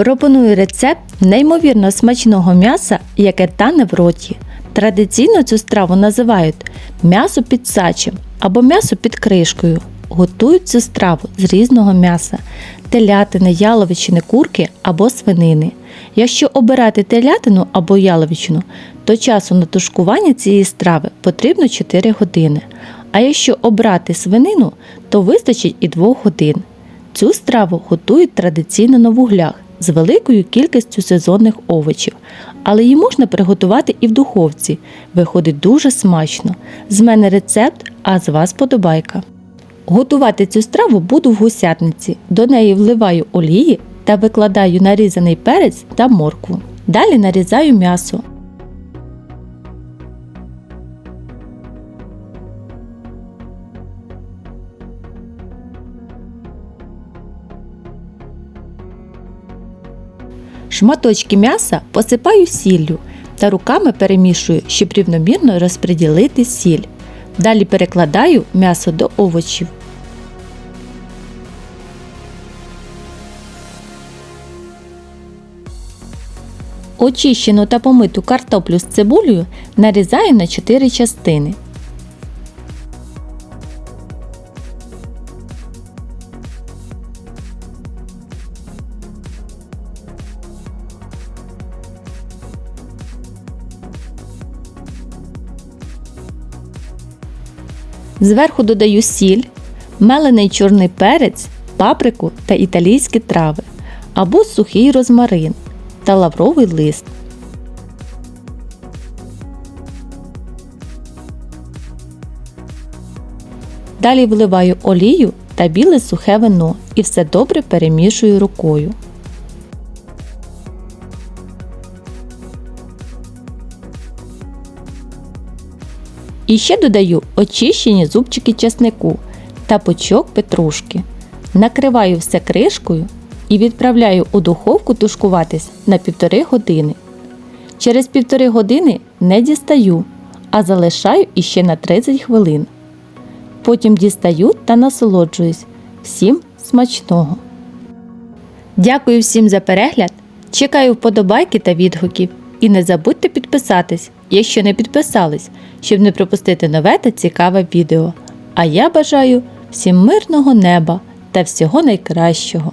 Пропоную рецепт неймовірно смачного м'яса, яке тане в роті. Традиційно цю страву називають м'ясо під сачем або м'ясо під кришкою. Готують цю страву з різного м'яса телятини, яловичини, курки або свинини. Якщо обирати телятину або яловичину, то часу на тушкування цієї страви потрібно 4 години. А якщо обрати свинину, то вистачить і 2 годин. Цю страву готують традиційно на вуглях з великою кількістю сезонних овочів, але її можна приготувати і в духовці. Виходить дуже смачно. З мене рецепт, а з вас подобайка. Готувати цю страву буду в гусятниці. До неї вливаю олії та викладаю нарізаний перець та моркву. Далі нарізаю м'ясо. Шматочки м'яса посипаю сіллю та руками перемішую, щоб рівномірно розподілити сіль. Далі перекладаю м'ясо до овочів. Очищену та помиту картоплю з цибулею нарізаю на 4 частини. Зверху додаю сіль, мелений чорний перець, паприку та італійські трави або сухий розмарин та лавровий лист. Далі вливаю олію та біле сухе вино і все добре перемішую рукою. І ще додаю очищені зубчики чеснику та пучок петрушки. Накриваю все кришкою і відправляю у духовку тушкуватись на півтори години. Через півтори години не дістаю, а залишаю іще на 30 хвилин. Потім дістаю та насолоджуюсь. Всім смачного! Дякую всім за перегляд! Чекаю вподобайки та відгуків. І не забудьте підписатись, якщо не підписались, щоб не пропустити нове та цікаве відео. А я бажаю всім мирного неба та всього найкращого!